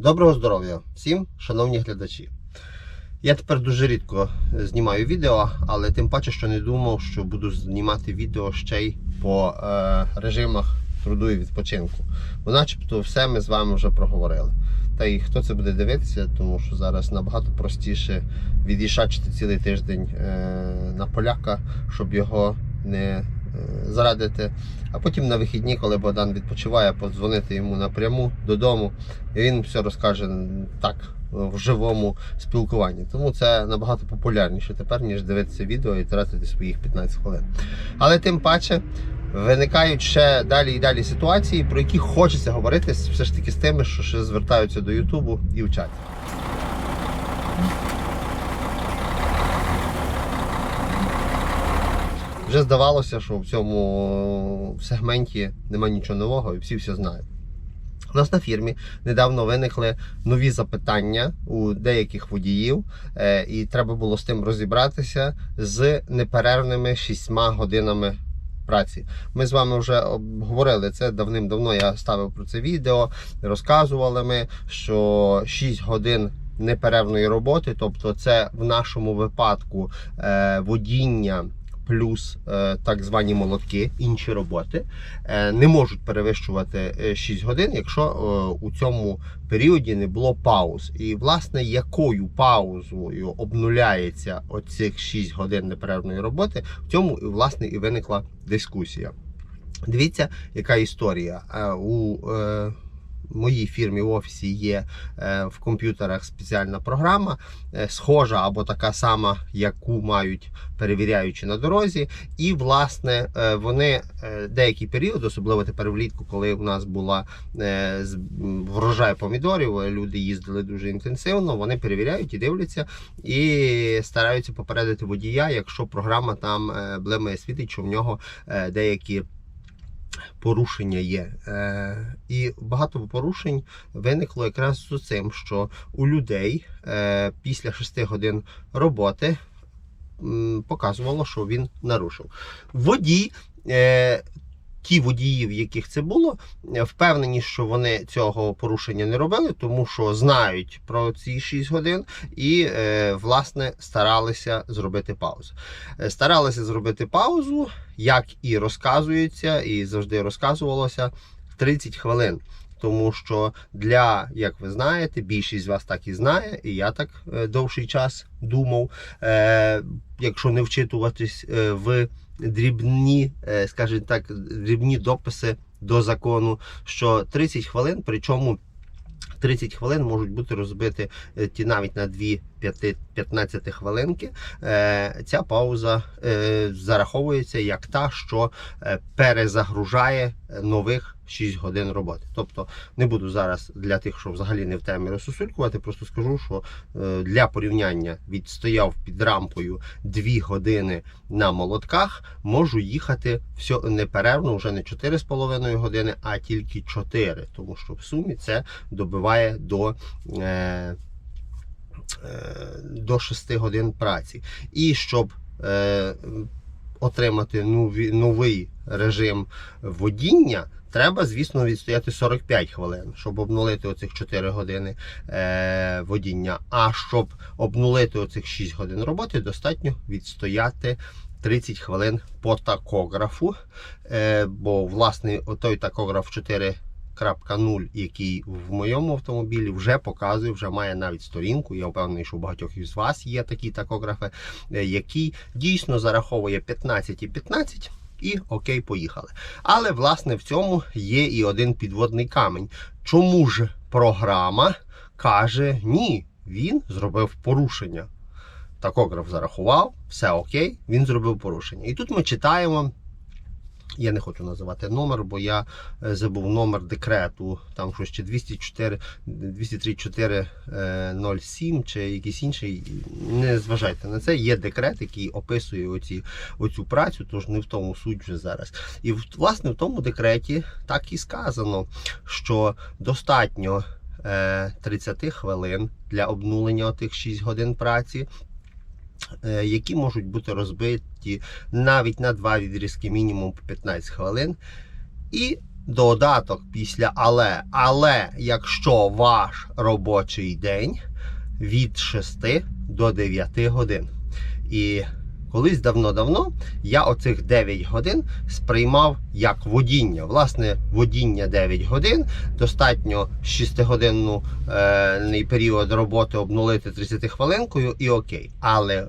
Доброго здоров'я всім, шановні глядачі. Я тепер дуже рідко знімаю відео, але тим паче, що не думав, що буду знімати відео ще й по е, режимах труду і відпочинку. Бо начебто все ми з вами вже проговорили. Та й хто це буде дивитися, тому що зараз набагато простіше від'їжджати цілий тиждень е, на поляка, щоб його не зарадити. А потім на вихідні, коли Богдан відпочиває, подзвонити йому напряму додому, і він все розкаже так в живому спілкуванні. Тому це набагато популярніше тепер, ніж дивитися відео і тратити своїх 15 хвилин. Але тим паче виникають ще далі і далі ситуації, про які хочеться говорити все ж таки з тими, що ще звертаються до Ютубу і вчать. Вже здавалося, що в цьому сегменті немає нічого нового і всі все знають. У нас на фірмі недавно виникли нові запитання у деяких водіїв, е, і треба було з тим розібратися з неперервними шістьма годинами праці. Ми з вами вже обговорили це давним-давно. Я ставив про це відео, розказували ми, що 6 годин. Неперервної роботи, тобто це в нашому випадку е, водіння плюс е, так звані молотки, інші роботи, е, не можуть перевищувати е, 6 годин, якщо е, у цьому періоді не було пауз. І власне якою паузою обнуляється оцих 6 годин неперервної роботи, в цьому власне і виникла дискусія. Дивіться, яка історія. Е, У е, моїй фірмі в офісі є е, в комп'ютерах спеціальна програма, е, схожа або така сама, яку мають перевіряючи на дорозі. І, власне, е, вони деякий період, особливо тепер влітку, коли у нас була врожай помідорів, люди їздили дуже інтенсивно, вони перевіряють і дивляться, і стараються попередити водія, якщо програма там блимає світить, що в нього деякі. Порушення є. Е, і багато порушень виникло якраз з цим, що у людей е, після 6 годин роботи показувало, що він нарушив. Водій, е, ті водії, в яких це було, е, впевнені, що вони цього порушення не робили, тому що знають про ці 6 годин і, е, власне, старалися зробити паузу. Е, Старалися зробити паузу, як і розказується, і завжди розказувалося 30 хвилин. Тому що для, як ви знаєте, більшість з вас так і знає, і я так довший час думав. Е, якщо не вчитуватись в дрібні, е, скажімо так, дрібні дописи до закону, що 30 хвилин, причому 30 хвилин можуть бути розбиті е, ті навіть на 2 15 хвилинки. Е, Ця пауза е, зараховується як та, що е, перезагружає нових 6 годин роботи. Тобто не буду зараз для тих, що взагалі не в темі розсусулькувати, просто скажу, що для порівняння відстояв під рампою 2 години на молотках, можу їхати все неперервно, вже не 4,5 години, а тільки 4, тому що в сумі це добиває до. Е, до 6 годин праці. І щоб е, отримати новий режим водіння, треба, звісно, відстояти 45 хвилин, щоб обнулити оцих 4 години е, водіння. А щоб обнулити оцих 6 годин роботи, достатньо відстояти 30 хвилин по такографу. Бо, власне, той такограф 4 0, який в моєму автомобілі вже показує, вже має навіть сторінку. Я впевнений, що у багатьох із вас є такі такографи, е, який дійсно зараховує 15 і 15. І окей, поїхали. Але власне в цьому є і один підводний камінь. Чому ж програма каже ні, він зробив порушення. Такограф зарахував, все окей, він зробив порушення. І тут ми читаємо. Я не хочу називати номер, бо я е, забув номер декрету, там щось чи 204, 234 е, 07 чи якийсь інший. Не зважайте на це. Є декрет, який описує оці, оцю працю, тож не в тому суть вже зараз. І власне в тому декреті так і сказано, що достатньо е, 30 хвилин для обнулення тих 6 годин праці. е, Які можуть бути розбиті навіть на два відрізки мінімум по 15 хвилин. І додаток після але. Але якщо ваш робочий день від 6 до 9 годин. І колись давно-давно я оцих 9 годин сприймав як водіння. Власне, водіння 9 годин. Достатньо 6-годинний період роботи обнулити 30 хвилинкою і окей. Але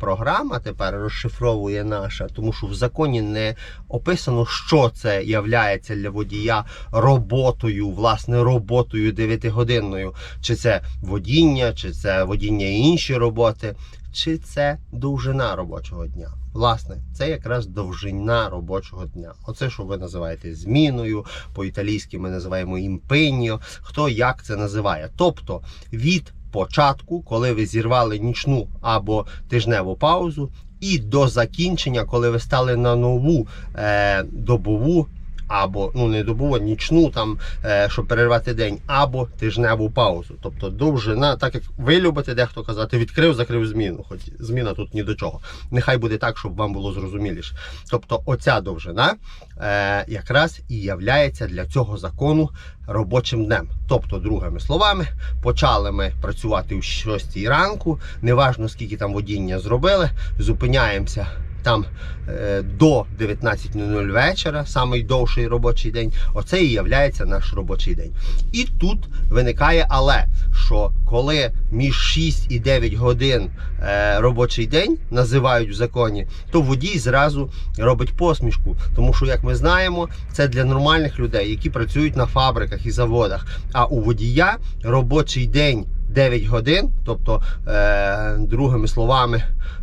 програма тепер розшифровує наша, тому що в законі не описано, що це являється для водія роботою, власне, роботою 9-годинною. Чи це водіння, чи це водіння і інші роботи, чи це довжина робочого дня. Власне, це якраз довжина робочого дня. Оце, що ви називаєте зміною, по-італійськи ми називаємо імпеньо, хто як це називає. Тобто від початку, коли ви зірвали нічну або тижневу паузу, і до закінчення, коли ви стали на нову е, добову. Або ну не добову, а нічну там, е, щоб перервати день, або тижневу паузу. Тобто довжина, так як ви любите дехто казати, відкрив, закрив зміну. Хоч зміна тут ні до чого. Нехай буде так, щоб вам було зрозуміліше. Тобто, оця довжина е, якраз і являється для цього закону робочим днем. Тобто, другими словами, почали ми працювати о 6 ранку, неважно скільки там водіння зробили, зупиняємося. Там е, до 19.00 вечора, самий довший робочий день, оце і являється наш робочий день. І тут виникає але, що коли між 6 і 9 годин е, робочий день називають в законі, то водій зразу робить посмішку. Тому що, як ми знаємо, це для нормальних людей, які працюють на фабриках і заводах. А у водія робочий день 9 годин, тобто, е, другими словами,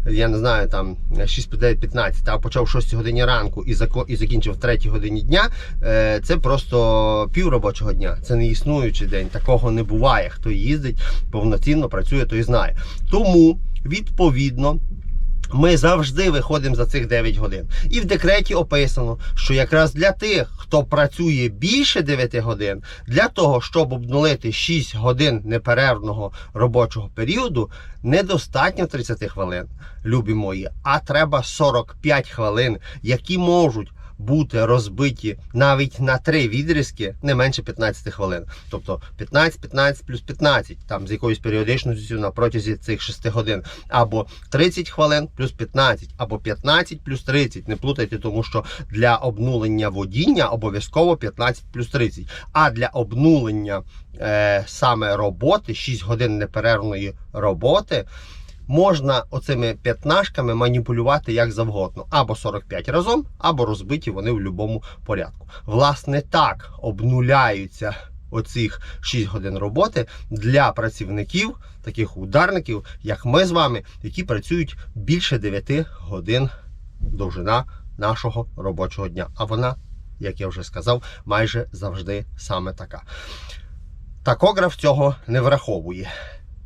я не знаю, там 6-9-15, а почав в 6 годині ранку і і закінчив в 3 годині дня, е, це просто пів робочого дня. Це не існуючий день. Такого не буває. Хто їздить повноцінно працює, той знає. Тому, відповідно. Ми завжди виходимо за цих 9 годин. І в декреті описано, що якраз для тих, хто працює більше 9 годин, для того, щоб обнулити 6 годин неперервного робочого періоду, недостатньо 30 хвилин, любі мої, а треба 45 хвилин, які можуть бути розбиті навіть на три відрізки не менше 15 хвилин. Тобто 15, 15 плюс 15, там з якоюсь періодичністю на протязі цих 6 годин. Або 30 хвилин плюс 15, або 15 плюс 30. Не плутайте, тому що для обнулення водіння обов'язково 15 плюс 30. А для обнулення е, саме роботи, 6 годин неперервної роботи. Можна оцими п'ятнашками маніпулювати як завгодно, або 45 разом, або розбиті вони в будь-якому порядку. Власне, так обнуляються оцих 6 годин роботи для працівників, таких ударників, як ми з вами, які працюють більше 9 годин довжина нашого робочого дня. А вона, як я вже сказав, майже завжди саме така. Такограф цього не враховує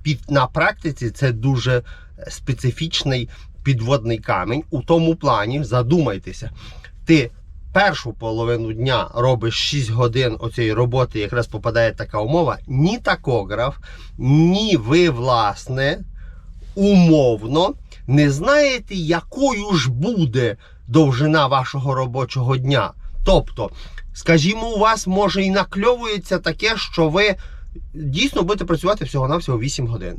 під на практиці це дуже специфічний підводний камінь. У тому плані, задумайтеся, ти першу половину дня робиш 6 годин оцієї роботи, якраз попадає така умова. Ні такограф, ні ви, власне, умовно не знаєте, якою ж буде довжина вашого робочого дня. Тобто, скажімо, у вас може і накльовується таке, що ви дійсно будете працювати всього-навсього 8 годин.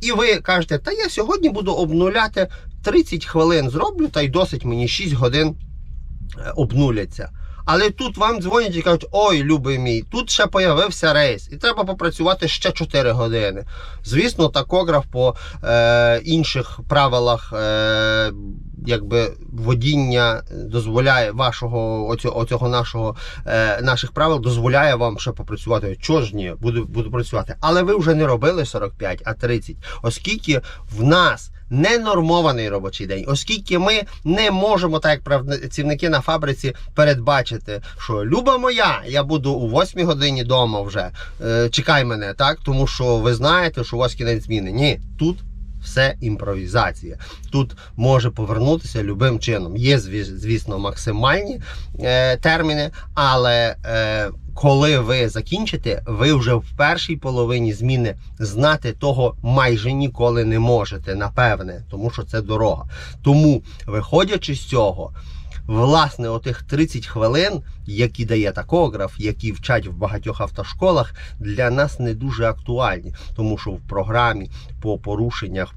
І ви кажете, та я сьогодні буду обнуляти 30 хвилин зроблю, та й досить мені 6 годин е, обнуляться. Але тут вам дзвонять і кажуть, ой, любий мій, тут ще появився рейс, і треба попрацювати ще 4 години. Звісно, такограф по е, інших правилах е, якби водіння дозволяє вашого оцього, оцього нашого е, наших правил дозволяє вам ще попрацювати. Чого ж ні, буду, буду працювати. Але ви вже не робили 45, а 30, оскільки в нас ненормований робочий день, оскільки ми не можемо, так як працівники на фабриці, передбачити, що люба моя, я буду у 8 годині вдома вже. Е, чекай мене, так? Тому що ви знаєте, що у вас кінець зміни. Ні, тут. Все імпровізація. Тут може повернутися любим чином. Є, звісно, максимальні е, терміни, але е, коли ви закінчите, ви вже в першій половині зміни знати того майже ніколи не можете, напевне, тому що це дорога. Тому, виходячи з цього, власне отих 30 хвилин, які дає такограф, які вчать в багатьох автошколах, для нас не дуже актуальні, тому що в програмі по порушеннях.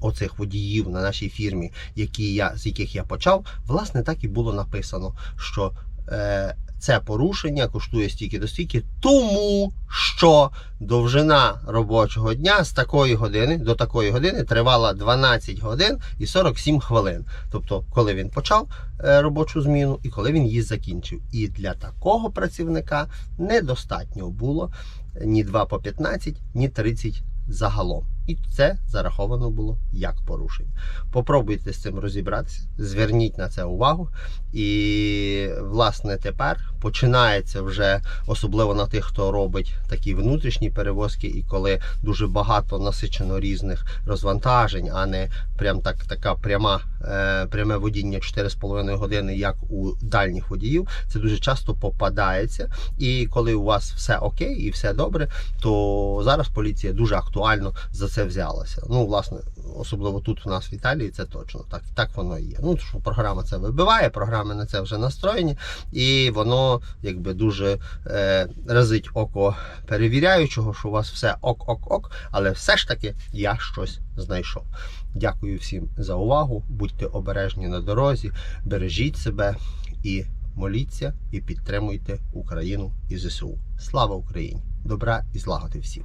Оцих водіїв на нашій фірмі, які я, з яких я почав, власне, так і було написано, що е, це порушення коштує стільки до стільки, тому що довжина робочого дня з такої години до такої години тривала 12 годин і 47 хвилин. Тобто, коли він почав е, робочу зміну і коли він її закінчив. І для такого працівника недостатньо було ні 2 по 15, ні 30 загалом. І це зараховано було як порушення. Попробуйте з цим розібратися, зверніть на це увагу. І, власне, тепер починається вже, особливо на тих, хто робить такі внутрішні перевозки, і коли дуже багато насичено різних розвантажень, а не прям так така пряма, е, пряме водіння 4,5 години, як у дальніх водіїв. Це дуже часто попадається. І коли у вас все окей і все добре, то зараз поліція дуже актуально за це взялася. Ну, власне, особливо тут у нас в Італії, це точно так, так воно і є. Ну, що програма це вибиває, програми на це вже настроєні, і воно якби дуже е, разить око перевіряючого, що у вас все ок-ок-ок, але все ж таки я щось знайшов. Дякую всім за увагу. Будьте обережні на дорозі, бережіть себе і моліться і підтримуйте Україну і ЗСУ. Слава Україні! Добра і злагоди всім!